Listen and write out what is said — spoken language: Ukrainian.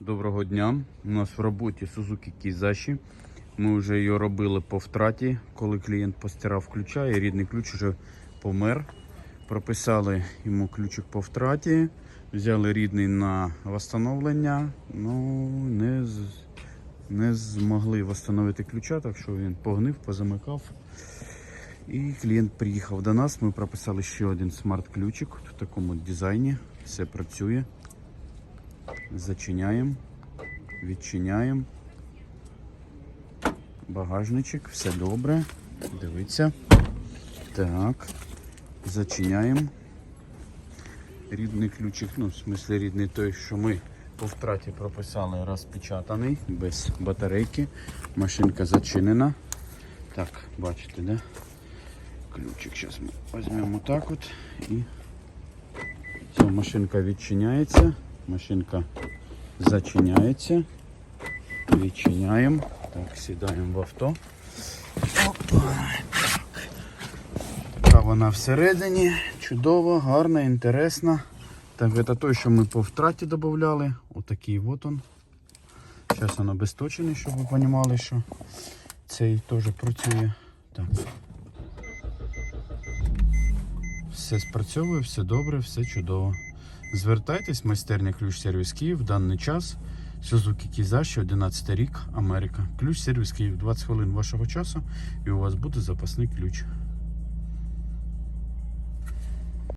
Доброго дня. У нас в роботі Suzuki Kizashi. Ми вже її робили по втраті, коли клієнт постирав ключа і рідний ключ вже помер. Прописали йому ключик по втраті, взяли рідний на встановлення, ну не, не змогли встановити ключа, так що він погнив, позамикав. І клієнт приїхав до нас. Ми прописали ще один смарт-ключик в такому дизайні. Все працює. Зачиняємо, відчиняємо. Багажничок, все добре. Дивіться. Так. Зачиняємо. Рідний ключик, ну, в смислі рідний той, що ми по втраті прописали, розпечатаний, без батарейки. Машинка зачинена. Так, бачите, да? Ключик зараз ми візьмемо так от і Все, машинка відчиняється. Машинка зачиняється. Відчиняємо. Так, сідаємо в авто. Опа. Така вона всередині. Чудова, гарна, інтересна. Так, це той, що ми по втраті додавали. Отакий от он. Зараз воно безточений, щоб ви розуміли, що цей теж працює. Так. Все спрацьовує, все добре, все чудово. Звертайтесь, майстерня ключ сервіс Київ в даний час. Suzuki Кізаші, 11 рік, Америка. Ключ сервіс Київ, 20 хвилин вашого часу, і у вас буде запасний ключ.